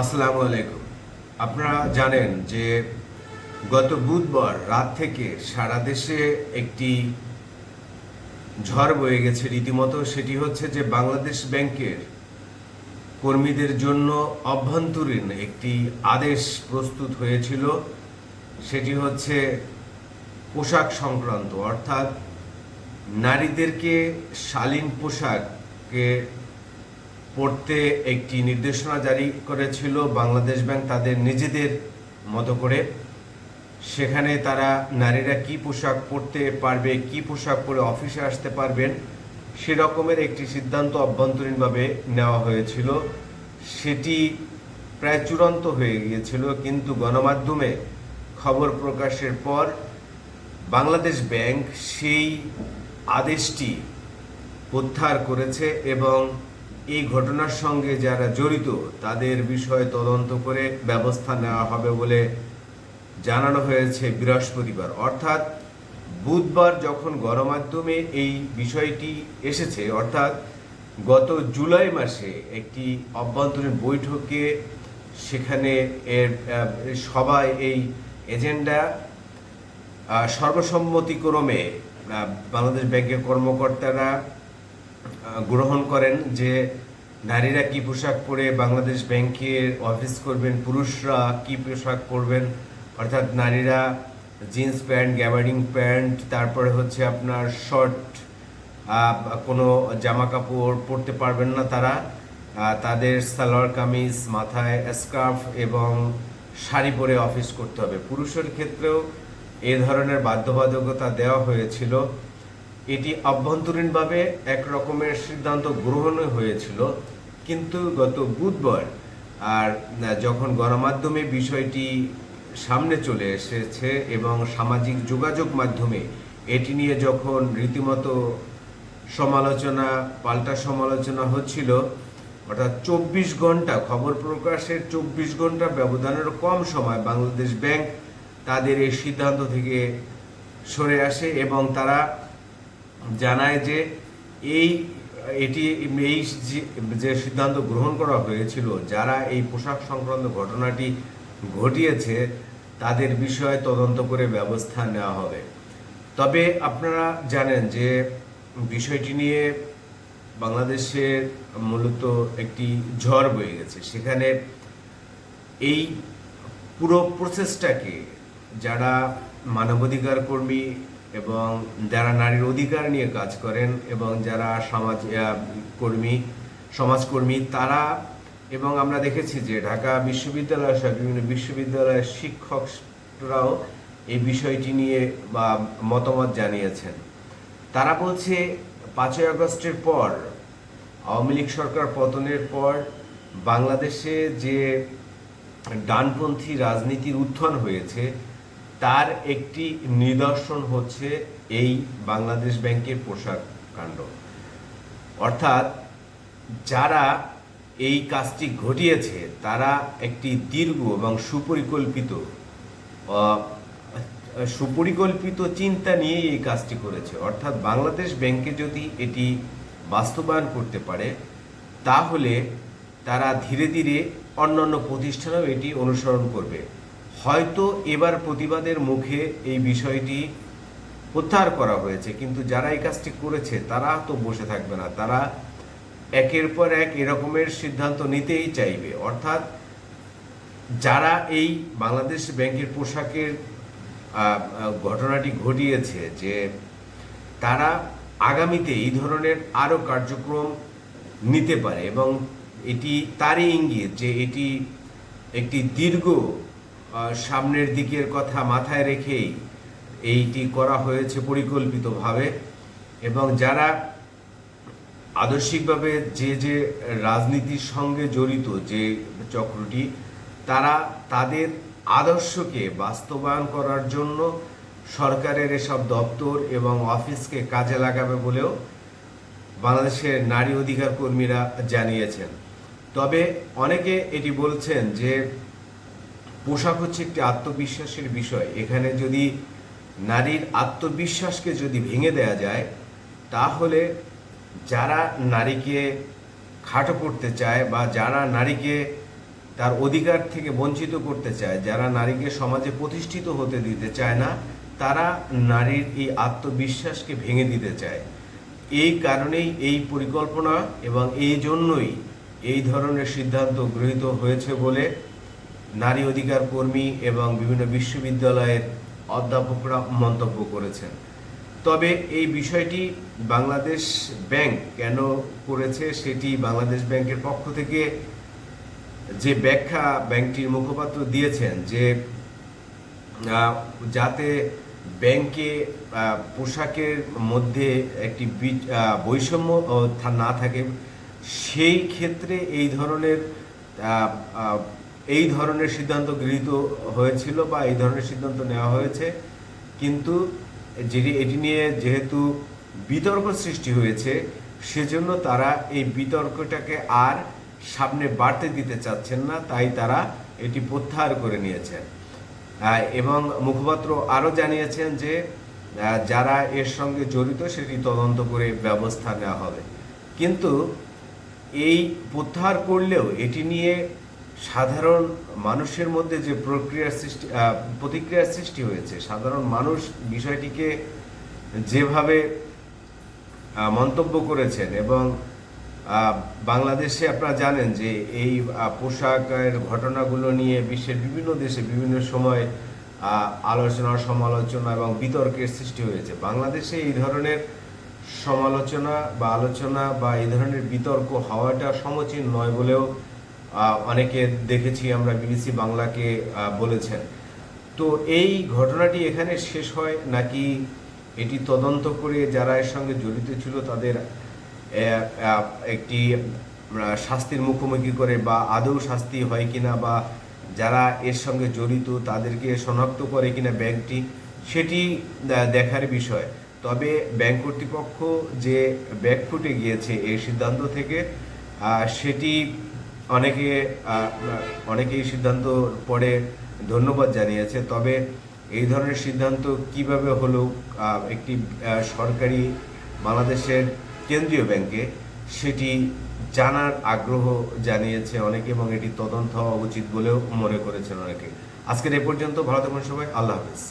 আসসালামু আলাইকুম। আপনারা জানেন যে গত বুধবার রাত থেকে সারা দেশে একটি ঝড় বয়ে গেছে। রীতিমতো সেটি হচ্ছে যে বাংলাদেশ ব্যাংকের কর্মীদের জন্য অভ্যন্তরীণ একটি আদেশ প্রস্তুত হয়েছিল। সেটি হচ্ছে পোশাক সংক্রান্ত, অর্থাৎ নারীদেরকে শালীন পোশাকে পড়তে একটি নির্দেশনা জারি করেছিল বাংলাদেশ ব্যাংক তাদের নিজেদের মতো করে। সেখানে তারা নারীরা কি পোশাক পরতে পারবে, কি পোশাক পরে অফিসে আসতে পারবেন সেরকমের একটি সিদ্ধান্ত অভ্যন্তরীণভাবে নেওয়া হয়েছিল। সেটি প্রায় চূড়ান্ত হয়ে গিয়েছিল, কিন্তু গণমাধ্যমে খবর প্রকাশের পর বাংলাদেশ ব্যাংক সেই আদেশটি প্রত্যাহার করেছে এবং এই ঘটনার সঙ্গে যারা জড়িত, তাদের বিষয়ে তদন্ত করে ব্যবস্থা নেওয়া হবে বলে জানানো হয়েছে বৃহস্পতিবার। অর্থাৎ বুধবার যখন গণমাধ্যমে এই বিষয়টি এসেছে, অর্থাৎ গত জুলাই মাসে একটি অভ্যন্তরীণ বৈঠকে সেখানে এর সবাই এই এজেন্ডা সর্বসম্মতিক্রমে বাংলাদেশ ব্যাংকের কর্মকর্তারা গ্রহণ করেন যে নারীরা কি পোশাক পরে বাংলাদেশ ব্যাংকের অফিস করবেন, পুরুষরা কি পোশাক পরবেন, অর্থাৎ নারীরা জিন্স প্যান্ট, গ্যাবার্ডিং প্যান্ট, তারপরে হচ্ছে আপনার শর্ট কোনো জামা কাপড় পরতে পারবেন না তারা তাদের সালোয়ার কামিজ, মাথায় স্কার্ফ এবং শাড়ি পরে অফিস করতে হবে। পুরুষের ক্ষেত্রেও এ ধরনের বাধ্যবাধকতা দেওয়া হয়েছিল। এটি অভ্যন্তরীণভাবে এক রকমের সিদ্ধান্ত গ্রহণ হয়েছিল। কিন্তু গত বুধবার, আর যখন গণমাধ্যমে বিষয়টি সামনে চলে এসেছে এবং সামাজিক যোগাযোগ মাধ্যমে এটি নিয়ে যখন রীতিমতো সমালোচনা, পাল্টা সমালোচনা হচ্ছিল, অর্থাৎ চব্বিশ ঘণ্টা খবর প্রকাশের চব্বিশ ঘণ্টা ব্যবধানের কম সময় বাংলাদেশ ব্যাংক তাদের এই সিদ্ধান্ত থেকে সরে আসে এবং তারা জানায় যে এই, এটি, এই যে- সিদ্ধান্ত গ্রহণ করা হয়েছিল, যারা এই পোশাক সংক্রান্ত ঘটনাটি ঘটিয়েছে, তাদের বিষয়ে তদন্ত করে ব্যবস্থা নেওয়া হবে। তবে আপনারা জানেন যে বিষয়টি নিয়ে বাংলাদেশের মূলত একটি ঝড় বয়ে গেছে। সেখানে এই পুরো প্রসেসটাকে যারা মানবাধিকার কর্মী এবং যারা নারীর অধিকার নিয়ে কাজ করেন এবং যারা সমাজ কর্মী, সমাজকর্মী, তারা এবং আমরা দেখেছি যে ঢাকা বিশ্ববিদ্যালয় সহ বিভিন্ন বিশ্ববিদ্যালয়ের শিক্ষকরাও এই বিষয়টি নিয়ে বা মতামত জানিয়েছেন। তারা বলছে, পাঁচই আগস্টের পর, আওয়ামী লীগ সরকার পতনের পর বাংলাদেশে যে ডানপন্থী রাজনীতির উত্থান হয়েছে তার একটি নিদর্শন হচ্ছে এই বাংলাদেশ ব্যাংকের পোশাক কাণ্ড। অর্থাৎ যারা এই কাজটি ঘটিয়েছে, তারা একটি দীর্ঘ এবং সুপরিকল্পিত সুপরিকল্পিত চিন্তা নিয়ে এই কাজটি করেছে। অর্থাৎ বাংলাদেশ ব্যাংকে যদি এটি বাস্তবায়ন করতে পারে, তাহলে তারা ধীরে ধীরে অন্যান্য প্রতিষ্ঠানেও এটি অনুসরণ করবে। হয়তো এবার প্রতিবাদের মুখে এই বিষয়টি প্রত্যাহার করা হয়েছে, কিন্তু যারা এই কাজটি করেছে, তারা তো বসে থাকবে না। তারা একের পর এক এরকমের সিদ্ধান্ত নিতেই চাইবে। অর্থাৎ যারা এই বাংলাদেশ ব্যাংকের পোশাকের ঘটনাটি ঘটিয়েছে যে তারা আগামীতে এই ধরনের আরও কার্যক্রম নিতে পারে এবং এটি তারই ইঙ্গিত যে এটি একটি দীর্ঘ সামনের দিকের কথা মাথায় রেখেই এইটি করা হয়েছে পরিকল্পিতভাবে। এবং যারা আদর্শিকভাবে যে যে রাজনীতির সঙ্গে জড়িত যে চক্রটি, তারা তাদের আদর্শকে বাস্তবায়ন করার জন্য সরকারের এসব দপ্তর এবং অফিসকে কাজে লাগাবে বলেও বাংলাদেশের নারী অধিকার কর্মীরা জানিয়েছেন। তবে অনেকে এটি বলছেন যে পোশাক হচ্ছে একটি আত্মবিশ্বাসের বিষয়। এখানে যদি নারীর আত্মবিশ্বাসকে যদি ভেঙে দেয়া যায়, তাহলে যারা নারীকে খাটো করতে চায় বা যারা নারীকে তার অধিকার থেকে বঞ্চিত করতে চায়, যারা নারীকে সমাজে প্রতিষ্ঠিত হতে দিতে চায় না, তারা নারীর এই আত্মবিশ্বাসকে ভেঙে দিতে চায়। এই কারণেই এই পরিকল্পনা এবং এই জন্যই এই ধরনের সিদ্ধান্ত গৃহীত হয়েছে বলে নারী অধিকার কর্মী এবং বিভিন্ন বিশ্ববিদ্যালয়ের অধ্যাপকরা মন্তব্য করেছেন। তবে এই বিষয়টি বাংলাদেশ ব্যাংক কেন করেছে সেটি বাংলাদেশ ব্যাংকের পক্ষ থেকে যে ব্যাখ্যা ব্যাংকটির মুখপাত্র দিয়েছেন যে যাতে ব্যাংকে পোশাকের মধ্যে একটি বৈষম্য না থাকে, সেই ক্ষেত্রে এই ধরনের এই ধরনের সিদ্ধান্ত গৃহীত হয়েছিল বা এই ধরনের সিদ্ধান্ত নেওয়া হয়েছে। কিন্তু যেটি এটি নিয়ে যেহেতু বিতর্ক সৃষ্টি হয়েছে, সেজন্য তারা এই বিতর্কটাকে আর সামনে বাড়তে দিতে চাচ্ছেন না, তাই তারা এটি প্রত্যাহার করে নিয়েছেন। এবং মুখপাত্র আরও জানিয়েছেন যে যারা এর সঙ্গে জড়িত সেটি তদন্ত করে ব্যবস্থা নেওয়া হবে। কিন্তু এই প্রত্যাহার করলেও এটি নিয়ে সাধারণ মানুষের মধ্যে যে প্রক্রিয়ার সৃষ্টি প্রতিক্রিয়ার সৃষ্টি হয়েছে, সাধারণ মানুষ বিষয়টিকে যেভাবে মন্তব্য করেছেন এবং বাংলাদেশে আপনারা জানেন যে এই পোশাকের ঘটনাগুলো নিয়ে বিশ্বের বিভিন্ন দেশে বিভিন্ন সময় আলোচনা, সমালোচনা এবং বিতর্কের সৃষ্টি হয়েছে। বাংলাদেশে এই ধরনের সমালোচনা বা আলোচনা বা এই ধরনের বিতর্ক হওয়াটা সমচীন নয় বলেও অনেকে দেখেছি আমরা বিবিসি বাংলাকে বলেছেন। তো এই ঘটনাটি এখানে শেষ হয় নাকি এটি তদন্ত করে যারা এর সঙ্গে জড়িত ছিল তাদের একটি শাস্তির মুখোমুখি করে বা আদৌ শাস্তি হয় কিনা বা যারা এর সঙ্গে জড়িত তাদেরকে শনাক্ত করে কিনা ব্যাংকটি, সেটি দেখার বিষয়। তবে ব্যাংক কর্তৃপক্ষ যে ব্যাগ ফুটে গিয়েছে এই সিদ্ধান্ত থেকে সেটি অনেকে আহ, অনেকে এই সিদ্ধান্ত পরে ধন্যবাদ জানিয়েছে তবে এই ধরনের সিদ্ধান্ত কীভাবে হলো একটি সরকারি বাংলাদেশের কেন্দ্রীয় ব্যাংকে সেটি জানার আগ্রহ জানিয়েছে অনেকে এবং এটি তদন্ত হওয়া উচিত বলেও মনে করেছেন অনেকে। আজকের এ পর্যন্ত ভালো থাকুন সবাই আল্লাহ হাফিজ।